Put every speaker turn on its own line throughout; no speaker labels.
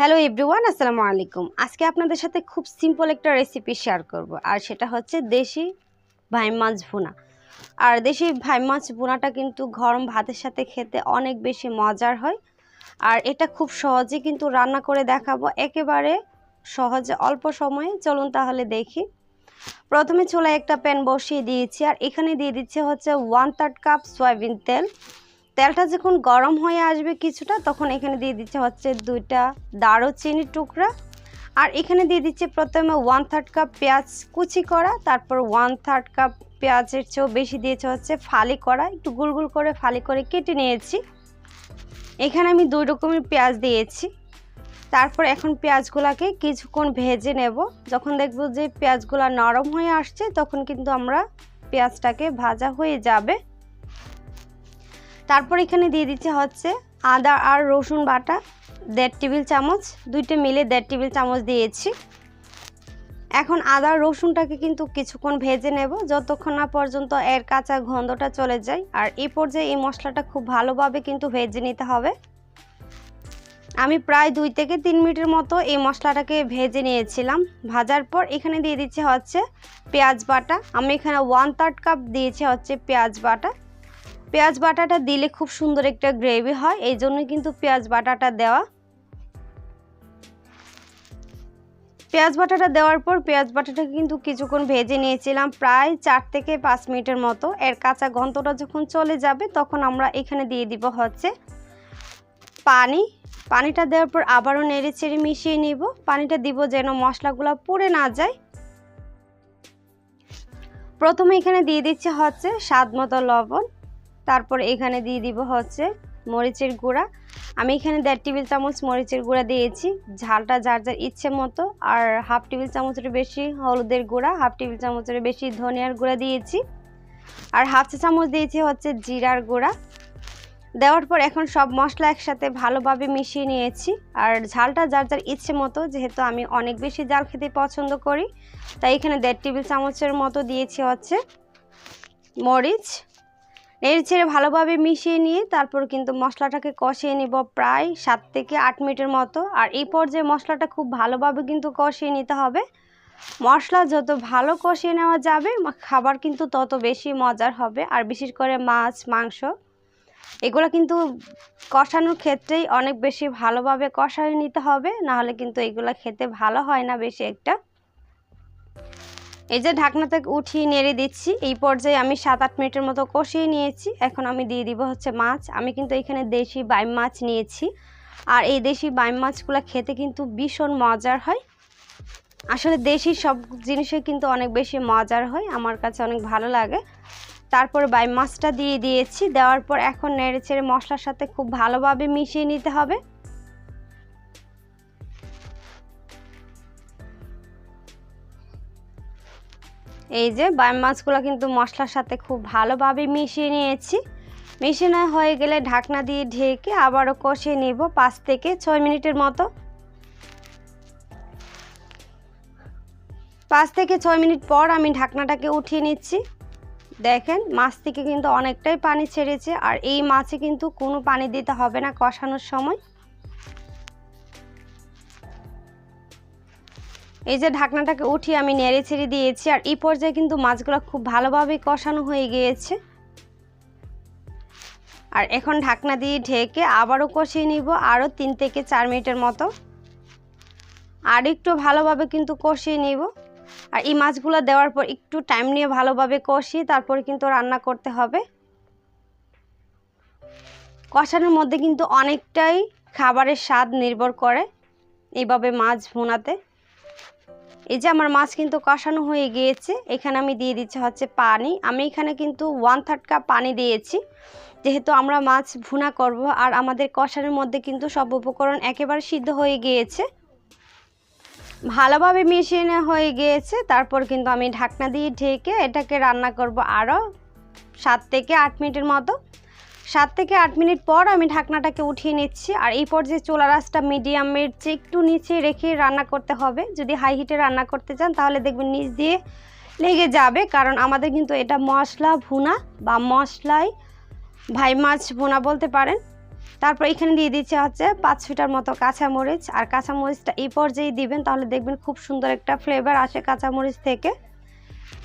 Hello everyone আসসালামু আলাইকুম। আজকে আপনাদের সাথে খুব সিম্পল একটা রেসিপি শেয়ার করব, আর সেটা হচ্ছে দেশি ভাই মাছ ভুনা। আর দেশি ভাই মাছ ভুনাটা কিন্তু গরম ভাতের সাথে খেতে অনেক বেশি মজার হয়। আর এটা খুব সহজে কিন্তু রান্না করে দেখাবো, একেবারে সহজে, অল্প সময়ে। চলুন তাহলে দেখি। প্রথমে চুলায় একটা প্যান বসিয়ে দিয়েছি, আর এখানে দিয়ে দিচ্ছে হচ্ছে ওয়ান থার্ড কাপ সয়াবিন তেল। তেলটা যখন গরম হয়ে আসবে কিছুটা, তখন এখানে দিয়ে দিচ্ছে হচ্ছে দুইটা দারুচিনির টুকরা। আর এখানে দিয়ে দিচ্ছে প্রথমে ওয়ান থার্ড কাপ পেঁয়াজ কুচি করা, তারপর ওয়ান থার্ড কাপ পেঁয়াজের চেয়েও বেশি দিয়েছে হচ্ছে ফালি করা। একটু গুলগুল করে ফালি করে কেটে নিয়েছি। এখানে আমি দুই রকমের পেঁয়াজ দিয়েছি। তারপর এখন পেঁয়াজগুলোকে কিছুক্ষণ ভেজে নেব। যখন দেখব যে পেঁয়াজগুলো নরম হয়ে আসছে, তখন কিন্তু আমরা পেঁয়াজটাকে ভাজা হয়ে যাবে। তারপর এখানে দিয়ে দিচ্ছে হচ্ছে আদা আর রসুন বাটা, দেড় টেবিল চামচ, দুইটা মিলে দেড় টেবিল চামচ দিয়েছি। এখন আদা রসুনটাকে কিন্তু কিছুক্ষণ ভেজে নেব, যতক্ষণ না পর্যন্ত এর কাঁচা গন্ধটা চলে যায়। আর এই পর্যায়ে এই মশলাটা খুব ভালোভাবে কিন্তু ভেজে নিতে হবে। আমি প্রায় দুই থেকে তিন মিনিটের মতো এই মশলাটাকে ভেজে নিয়েছিলাম। ভাজার পর এখানে দিয়ে দিচ্ছে হচ্ছে পেঁয়াজ বাটা। আমি এখানে ওয়ান থার্ড কাপ দিয়েছি হচ্ছে পেঁয়াজ বাটা। পেঁয়াজ বাটাটা দিলে খুব সুন্দর একটা গ্রেভি হয়, এই জন্য কিন্তু পেঁয়াজ বাটাটা দেওয়া। পেঁয়াজ বাটাটা দেওয়ার পর পেঁয়াজ বাটাটা কিন্তু কিছুক্ষণ ভেজে নিয়েছিলাম, প্রায় চার থেকে পাঁচ মিনিটের মতো। এর কাঁচা গন্ধটা যখন চলে যাবে, তখন আমরা এখানে দিয়ে দিব হচ্ছে পানি। পানিটা দেওয়ার পর আবারও নেড়ে চেড়ে মিশিয়ে নিব। পানিটা দিব যেন মশলাগুলো পুড়ে না যায়। প্রথমে এখানে দিয়ে দিচ্ছে হচ্ছে স্বাদ মতো লবণ। তারপর এখানে দিয়ে দিব হচ্ছে মরিচের গুঁড়া। আমি এখানে দেড় টেবিল চামচ মরিচের গুঁড়া দিয়েছি। ঝালটা যার যার ইচ্ছে মতো। আর হাফ টেবিল চামচের বেশি হলুদের গুঁড়া, হাফ টেবিল চামচের বেশি ধনিয়ার গুঁড়া দিয়েছি। আর হাফ চা চামচ দিয়েছি হচ্ছে জিরার গুঁড়া। দেওয়ার পর এখন সব মশলা একসাথে ভালোভাবে মিশিয়ে নিয়েছি। আর ঝালটা যার যার ইচ্ছে মতো, যেহেতু আমি অনেক বেশি জাল খেতে পছন্দ করি, তাই এখানে দেড় টেবিল চামচের মতো দিয়েছি হচ্ছে মরিচ। নেড়ে ছেড়ে ভালোভাবে মিশিয়ে নিয়ে তারপর কিন্তু মশলাটাকে কষিয়ে নিব প্রায় সাত থেকে আট মিনিটের মতো। আর এই পর্যায়ে মশলাটা খুব ভালোভাবে কিন্তু কষিয়ে নিতে হবে। মশলা যত ভালো কষিয়ে নেওয়া যাবে খাবার কিন্তু তত বেশি মজার হবে। আর বিশেষ করে মাছ, মাংস, এগুলো কিন্তু কষানোর ক্ষেত্রেই অনেক বেশি ভালোভাবে কষায় নিতে হবে। নাহলে কিন্তু এগুলো খেতে ভালো হয় না বেশি একটা। এই যে ঢাকনা থেকে উঠিয়ে নেড়ে দিচ্ছি, এই পর্যায়ে আমি সাত আট মিনিটের মতো কষিয়ে নিয়েছি। এখন আমি দিয়ে দিব হচ্ছে মাছ। আমি কিন্তু এখানে দেশি বাইম মাছ নিয়েছি। আর এই দেশি বাইম মাছগুলো খেতে কিন্তু ভীষণ মজার হয়। আসলে দেশি সব জিনিসে কিন্তু অনেক বেশি মজার হয়, আমার কাছে অনেক ভালো লাগে। তারপর বাইম মাছটা দিয়ে দিয়েছি। দেওয়ার পর এখন নেড়ে ছেড়ে মশলার সাথে খুব ভালোভাবে মিশিয়ে নিতে হবে। এই যে বাইম মাছগুলো কিন্তু মশলার সাথে খুব ভালোভাবে মিশিয়ে নিয়েছি। মিশিয়ে নেওয়া হয়ে গেলে ঢাকনা দিয়ে ঢেকে আবারও কষিয়ে নিব পাঁচ থেকে ছয় মিনিটের মতো। পাঁচ থেকে ছয় মিনিট পর আমি ঢাকনাটাকে উঠিয়ে নিচ্ছি। দেখেন, মাছ থেকে কিন্তু অনেকটাই পানি ছেড়েছে আর এই মাছে কিন্তু কোনো পানি দিতে হবে না কষানোর সময়। এই যে ঢাকনাটাকে উঠিয়ে আমি নেড়ে ছেড়ে দিয়েছি, আর এই পর্যায়ে কিন্তু মাছগুলো খুব ভালোভাবে কষানো হয়ে গিয়েছে। আর এখন ঢাকনা দিয়ে ঢেকে আবারও কষিয়ে নিব, আরও তিন থেকে চার মিনিটের মতো। আর একটু ভালোভাবে কিন্তু কষিয়ে নিব। আর এই মাছগুলো দেওয়ার পর একটু টাইম নিয়ে ভালোভাবে কষিয়ে তারপর কিন্তু রান্না করতে হবে। কষানোর মধ্যে কিন্তু অনেকটাই খাবারের স্বাদ নির্ভর করে এইভাবে মাছ ভুনাতে। এই যে আমার মাছ কিন্তু কষানো হয়ে গিয়েছে, এখানে আমি দিয়ে দিচ্ছি হচ্ছে পানি। আমি এখানে কিন্তু ওয়ান থার্ড কাপ পানি দিয়েছি, যেহেতু আমরা মাছ ভুনা করব আর আমাদের কষানোর মধ্যে কিন্তু সব উপকরণ একেবারে সিদ্ধ হয়ে গিয়েছে। ভালোভাবে মিশিয়ে নেওয়া হয়ে গিয়েছে, তারপর কিন্তু আমি ঢাকনা দিয়ে ঢেকে এটাকে রান্না করব আরও সাত থেকে আট মিনিটের মতো। সাত থেকে আট মিনিট পর আমি ঢাকনাটাকে উঠিয়ে নিচ্ছি। আর এই পর্যায়ে চোলা রাসটা মিডিয়ামের চেয়ে একটু নিচে রেখে রান্না করতে হবে। যদি হাই হিটে রান্না করতে চান, তাহলে দেখবেন নিচ দিয়ে লেগে যাবে। কারণ আমাদের কিন্তু এটা মশলা ভুনা বা মশলাই ভাই মাছ ভুনা বলতে পারেন। তারপর এখানে দিয়ে দিচ্ছে হচ্ছে পাঁচ ফিটার মতো কাঁচামরিচ। আর কাঁচামরিচটা এই পর্যায়ে দিবেন, তাহলে দেখবেন খুব সুন্দর একটা ফ্লেভার আসে কাঁচামরিচ থেকে।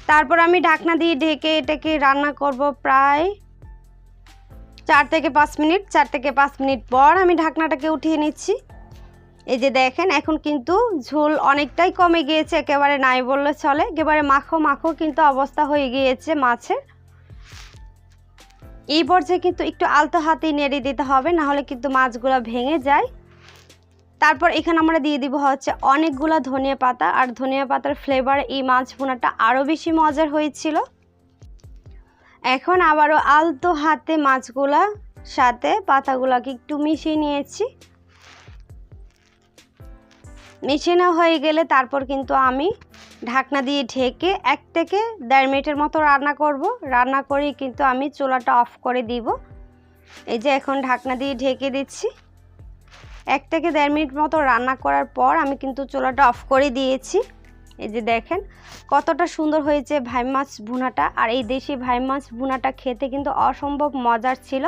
তারপর আমি ঢাকনা দিয়ে ঢেকে এটাকে রান্না করব প্রায় চার থেকে পাঁচ মিনিট, চার থেকে পাঁচ মিনিট পর আমি ঢাকনাটাকে উঠিয়ে নিচ্ছি। এই যে দেখেন, এখন কিন্তু ঝোল অনেকটাই কমে গিয়েছে, একেবারে নাই বললে চলে। একেবারে মাখো মাখো কিন্তু অবস্থা হয়ে গিয়েছে মাছের। এই পর্যায়ে কিন্তু একটু আলতো হাতেই নেড়ে দিতে হবে, না হলে কিন্তু মাছগুলো ভেঙে যায়। তারপর এখানে আমরা দিয়ে দিব হচ্ছে অনেকগুলো ধনিয়া পাতা, আর ধনিয়া পাতার ফ্লেভার এই মাছ ভুনাটা আরও বেশি মজার হয়েছিল। এখন আবারও আলতো হাতে মাছগুলা সাথে পাতাগুলোকে একটু মিশিয়ে নিয়েছি। মিশিয়ে নেওয়া হয়ে গেলে তারপর কিন্তু আমি ঢাকনা দিয়ে ঢেকে এক থেকে দেড় মিনিটের মতো রান্না করব। রান্না করেই কিন্তু আমি চুলাটা অফ করে দিব। এই যে এখন ঢাকনা দিয়ে ঢেকে দিচ্ছি। এক থেকে দেড় মিনিট মতো রান্না করার পর আমি কিন্তু চুলাটা অফ করে দিয়েছি। এই যে দেখেন, কতটা সুন্দর হয়েছে ভাই মাছ ভুনাটা। আর এই দেশি ভাই মাছ ভুনাটা খেতে কিন্তু অসম্ভব মজার ছিল।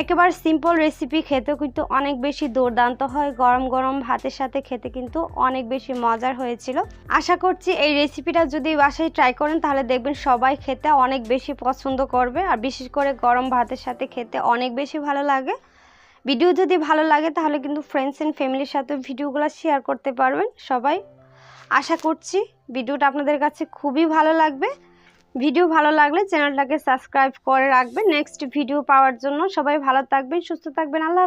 একেবারে সিম্পল রেসিপি খেতেও কিন্তু অনেক বেশি দুর্দান্ত হয়। গরম গরম ভাতের সাথে খেতে কিন্তু অনেক বেশি মজার হয়েছিল। আশা করছি এই রেসিপিটা যদি বাসায় ট্রাই করেন, তাহলে দেখবেন সবাই খেতে অনেক বেশি পছন্দ করবে। আর বিশেষ করে গরম ভাতের সাথে খেতে অনেক বেশি ভালো লাগে। ভিডিও যদি ভালো লাগে, তাহলে কিন্তু ফ্রেন্ডস অ্যান্ড ফ্যামিলির সাথে ভিডিওগুলো শেয়ার করতে পারবেন। সবাই আশা করছি ভিডিওটা আপনাদের কাছে খুবই ভালো লাগবে। ভিডিও ভালো লাগলে চ্যানেলটাকে সাবস্ক্রাইব করে রাখবেন। নেক্সট ভিডিও পাওয়ার জন্য সবাই ভালো থাকবেন, সুস্থ থাকবেন। আল্লাহ।